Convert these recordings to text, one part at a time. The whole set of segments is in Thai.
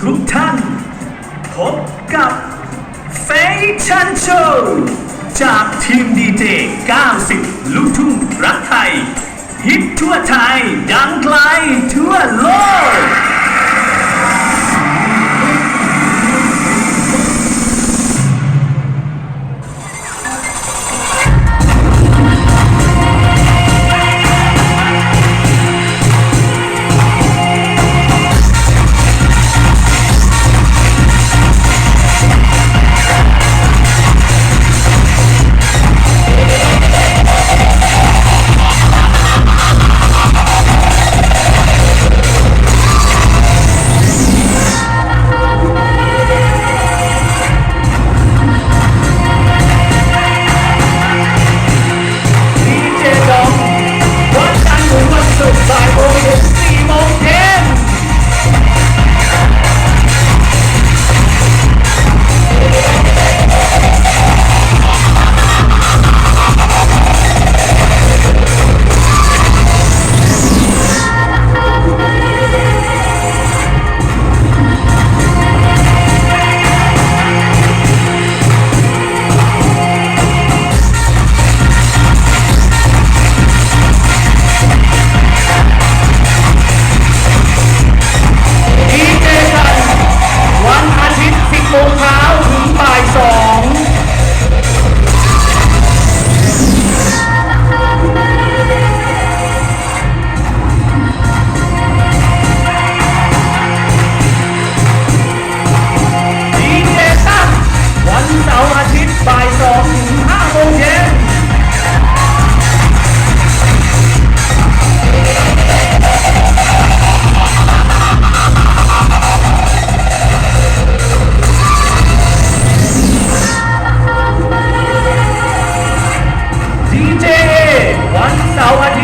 ทุกท่าน พบกับเฟชั่นโชว์จากทีมดีเจ 90 ลูกทุ่งรักไทย ฮิตทั่วไทย Allah di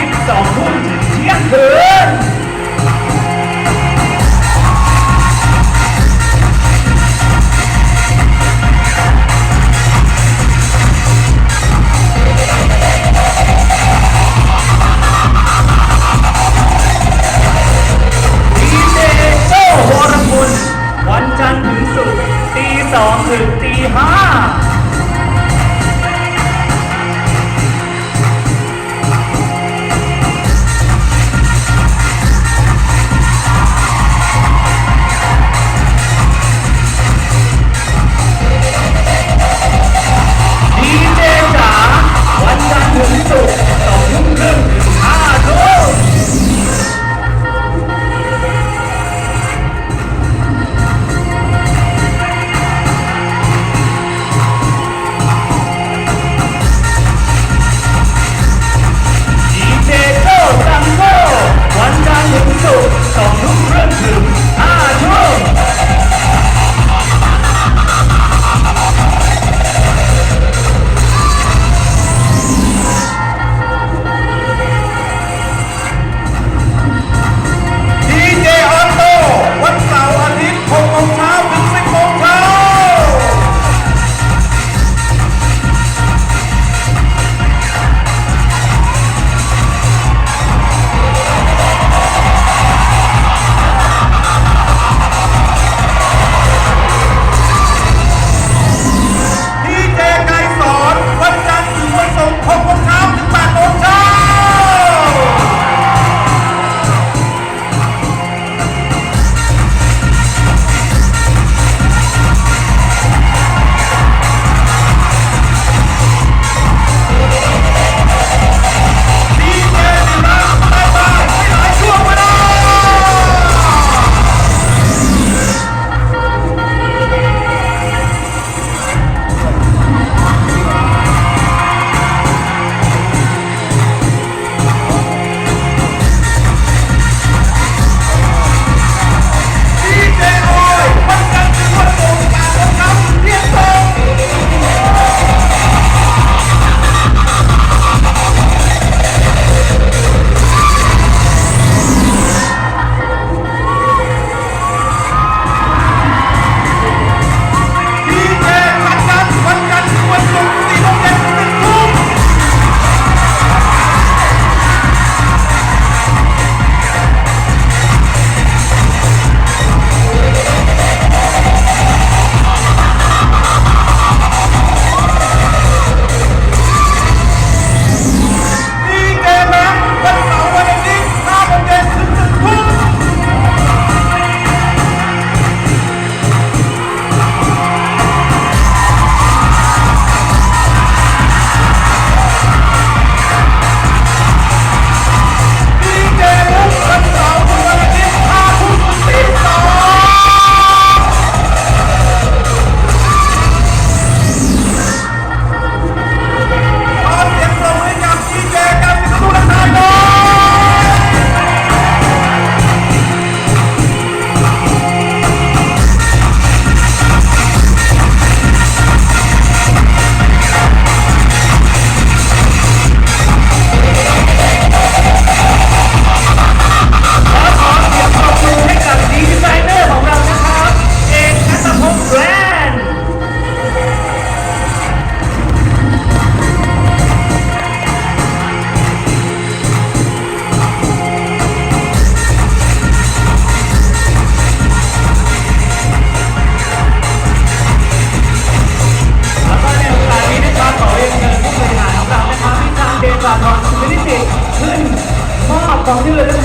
ছিল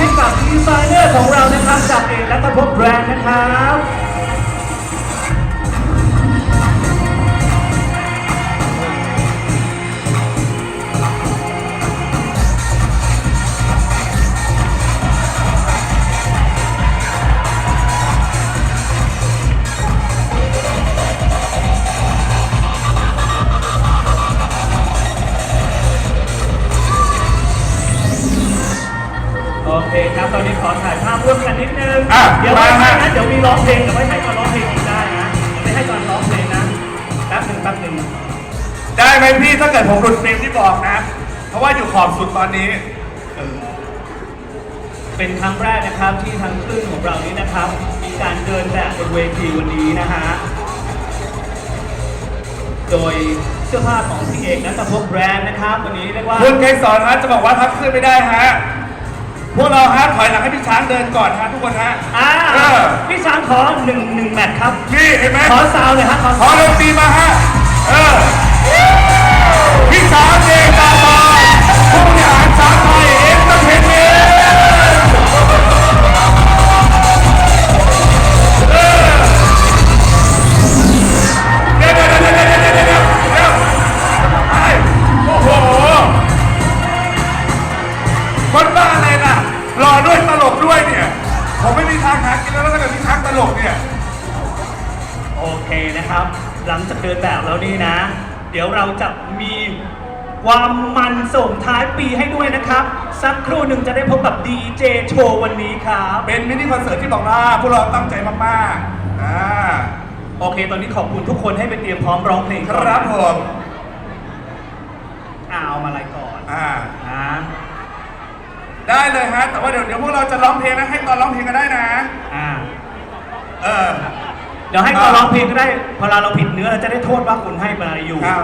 เดี๋ยวมีร้องเพลงเดี๋ยวไว้ให้ตอนร้องเพลงอีกได้นะเดี๋ยวไม่ให้ตอนร้องเพลงนะแป๊บหนึ่งแป๊บหนึ่งได้ไหมพี่ถ้าเกิดผมหลุดเฟรมที่บอกนะ เพราะว่าอยู่ขอบสุดตอนนี้ เป็นครั้งแรกนะครับที่ทางคลื่นของเรานี้นะครับ มีการเดินแบบบนเวทีวันนี้นะฮะโดยเสื้อผ้าของพี่เอกนัทพบแบรนด์นะครับ วันนี้เรียกว่า คุณไกรสอนฮะจะบอกว่าทักขึ้นไม่ได้ฮะ พวกเราฮะถอยหลังให้พี่ช้างเดินก่อนฮะทุกคนฮะอ่าเออพี่ช้างขอหนึ่งหนึ่งแมตช์ครับ นี่เห็นไหมขอซาวน์เลยฮะขอขอดนตรีมาฮะเออพี่ช้างเองตาบอดผู้บริหา นะครับ หลังจากเดินแบบแล้วนี่นะ เดี๋ยวเราจะมีความมันส่งท้ายปีให้ด้วยนะครับ สักครู่หนึ่งจะได้พบกับดีเจโชว์วันนี้ครับ เป็นมินิคอนเสิร์ตที่บอกว่าพวกเราตั้งใจมากๆอ่าโอเค ตอนนี้ขอบคุณทุกคนให้ไปเตรียมพร้อมร้องเพลงคก่อนรับผมอ่าเอามาอะไรก่อนอ่านะได้เลยฮะแต่ว่าเดี๋ยวเดี๋ยวพวกเราจะร้องเพลงนะให้ตอนร้องเพลงกันได้นะ อ่า เออ เดี๋ยวให้ตอนร้องเพลงก็ได้พอเราเราผิดเนื้อเราจะได้โทษว่าคุณให้มาอยู่ครับ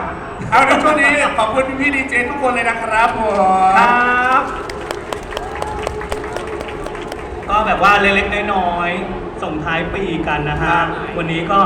เอาในช่วงนี้ขอบคุณพี่ๆดีเจทุกคนเลยนะครับผมครับก็แบบว่าเล็กๆน้อยๆส่งท้ายปีกันนะฮะวันนี้ก็